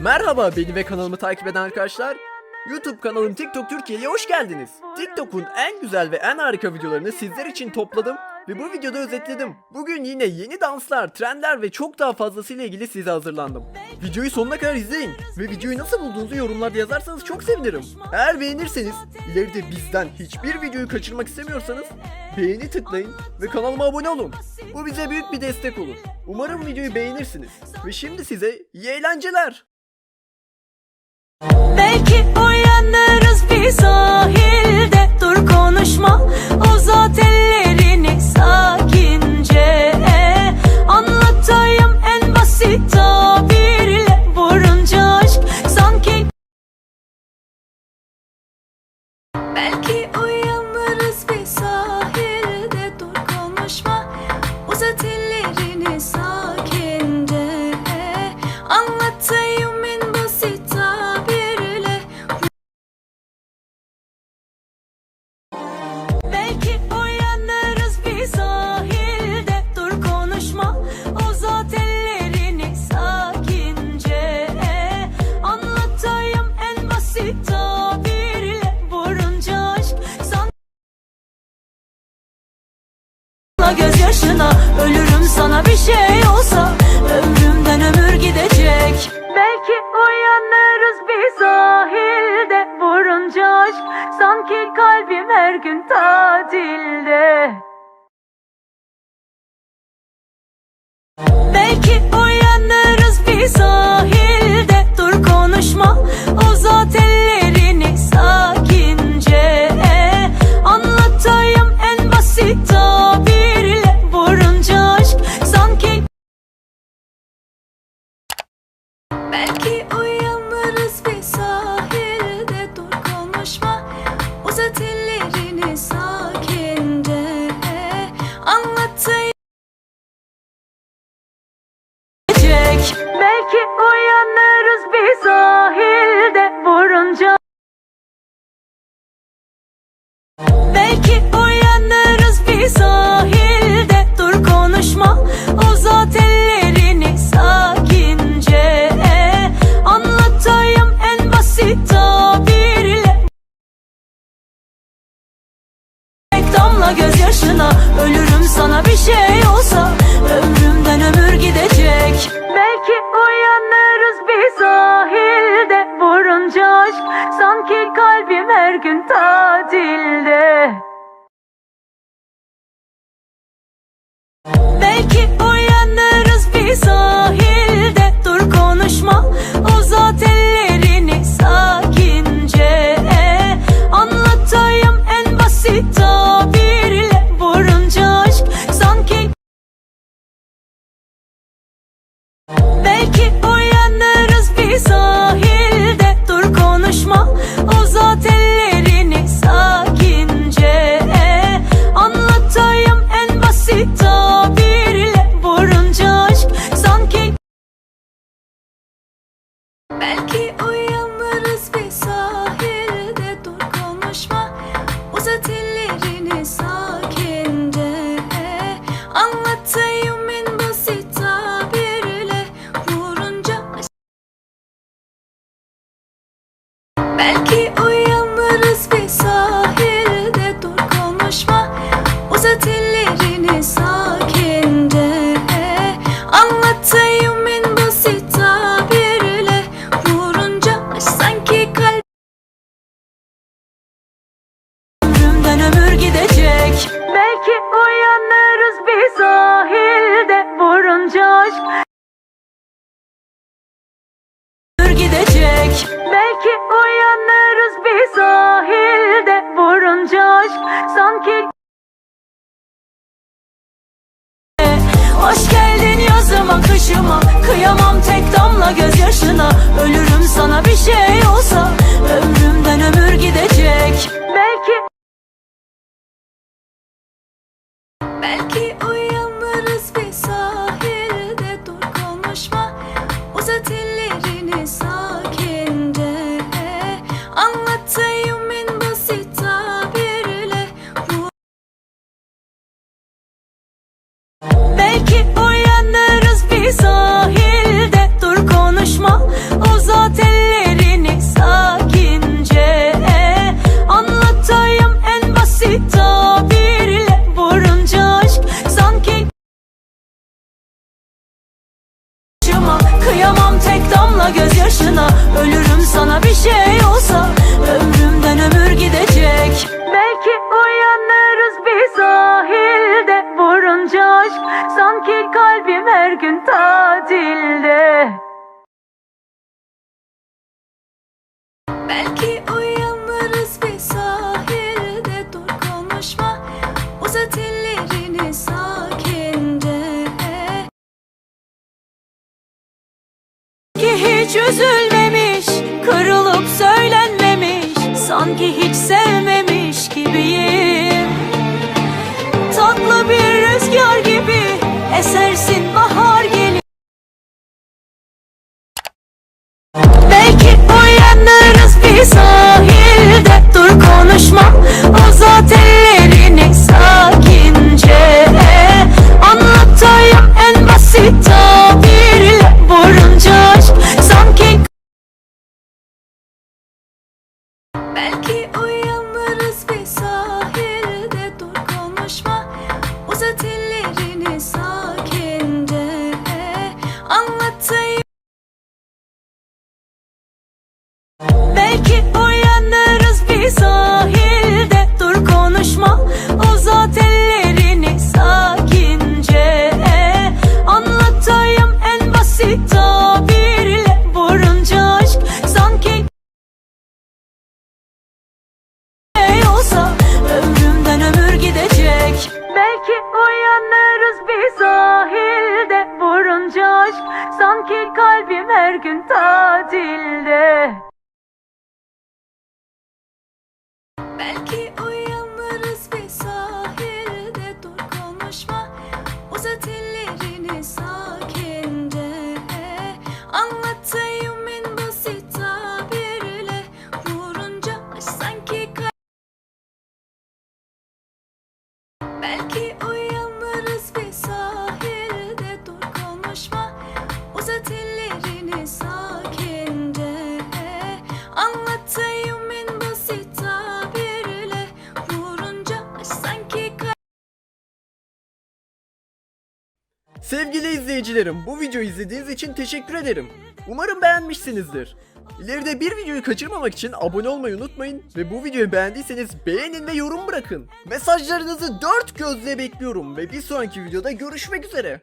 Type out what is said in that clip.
Merhaba beni ve kanalımı takip eden arkadaşlar. YouTube kanalım TikTok Türkiye'ye hoş geldiniz. TikTok'un en güzel ve en harika videolarını sizler için topladım ve bu videoda özetledim. Bugün yine yeni danslar, trendler ve çok daha fazlasıyla ilgili size hazırlandım. Videoyu sonuna kadar izleyin ve videoyu nasıl bulduğunuzu yorumlarda yazarsanız çok sevinirim. Eğer beğenirseniz, ileride bizden hiçbir videoyu kaçırmak istemiyorsanız beğeni tıklayın ve kanalıma abone olun. Bu bize büyük bir destek olur. Umarım videoyu beğenirsiniz. Ve şimdi size iyi eğlenceler. Sahilde Dur konuşma. Uzat ellerini gözyaşına Ölürüm sana bir şey olsa Ömrümden ömür gidecek. Belki uyanırız bir sahilde Vurunca aşk Sanki kalbim her gün tatilde. Belki uyanırız bir sahilde sana bir şey olsa Ömrümden ömür gidecek. Belki uyanırız bir sahilde Vurunca aşk Sanki kalbim her gün tatilde yazıma kışıma Kıyamam tek damla gözyaşına. Ölürüm sana bir şey olsa çözülmez que hoje... Oh, gelecek Belki uyanırız bir sahilde. Vurunca aşk sanki kalbim her gün tatilde. Belki uyanırız Sevgili izleyicilerim bu videoyu izlediğiniz için teşekkür ederim. Umarım beğenmişsinizdir. İleride bir videoyu kaçırmamak için abone olmayı unutmayın ve bu videoyu beğendiyseniz beğenin ve yorum bırakın. Mesajlarınızı dört gözle bekliyorum ve bir sonraki videoda görüşmek üzere.